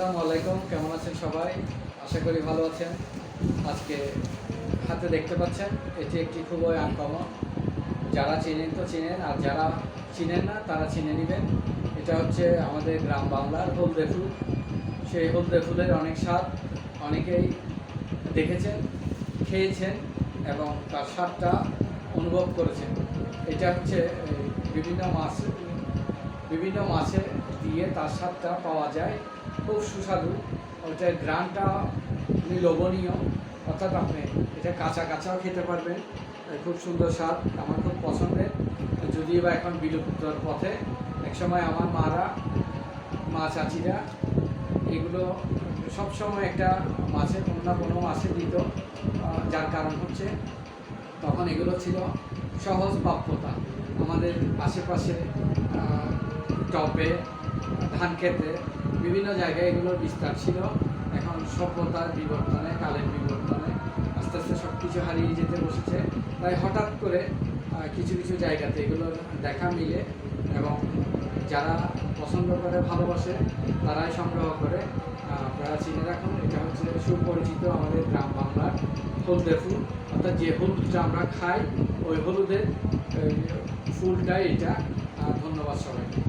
আসসালামু আলাইকুম, কেমন আছেন সবাই? আশা করি ভালো আছেন। আজকে হাতে দেখতে পাচ্ছেন, এটি একটি খুবই আনকমন। যারা চিনেন তো চিনেন, আর যারা চিনেন না, তারা চিনে নেবেন। এটা হচ্ছে আমাদের গ্রাম বাংলার হলদে ফুল। সেই হলদে ফুলের অনেক স্বাদ অনেকেই দেখেছেন, খেয়েছেন এবং তার স্বাদটা অনুভব করেছেন। এটা হচ্ছে বিভিন্ন মাছ বিভিন্ন মাছে দিয়ে তার স্বাদটা পাওয়া যায়। খুব সুস্বাদু। ওইটার গ্রানটা লোভনীয়। অর্থাৎ আপনি এটা কাঁচা কাঁচাও খেতে পারবেন। খুব সুন্দর স্বাদ। আমার খুব পছন্দের। যদিও বা এখন বিলুপ্তর পথে। একসময় আমার মারা, মা চাচিরা এগুলো সবসময় একটা মাছে কোনো না কোনো মাছে দিত। যার কারণ হচ্ছে তখন এগুলো ছিল সহজ প্রাপ্যতা। আমাদের আশেপাশে টবে ধান খেতে। বিভিন্ন জায়গায় এগুলোর বিস্তার ছিল। এখন সভ্যতার বিবর্তনে, কালের বিবর্তনে আস্তে আস্তে সব কিছু হারিয়ে যেতে বসেছে। তাই হঠাৎ করে কিছু কিছু জায়গাতে এগুলোর দেখা মিলে এবং যারা পছন্দ করে, ভালোবাসে, তারাই সংগ্রহ করে। আপনারা চিনে রাখুন, এটা হচ্ছে সুপরিচিত আমাদের গ্রাম বাংলার হলদে ফুল। অর্থাৎ যে হলুদটা আমরা খাই, ওই হলুদের ফুলটাই এটা ধন্যবাদ সবাইকে।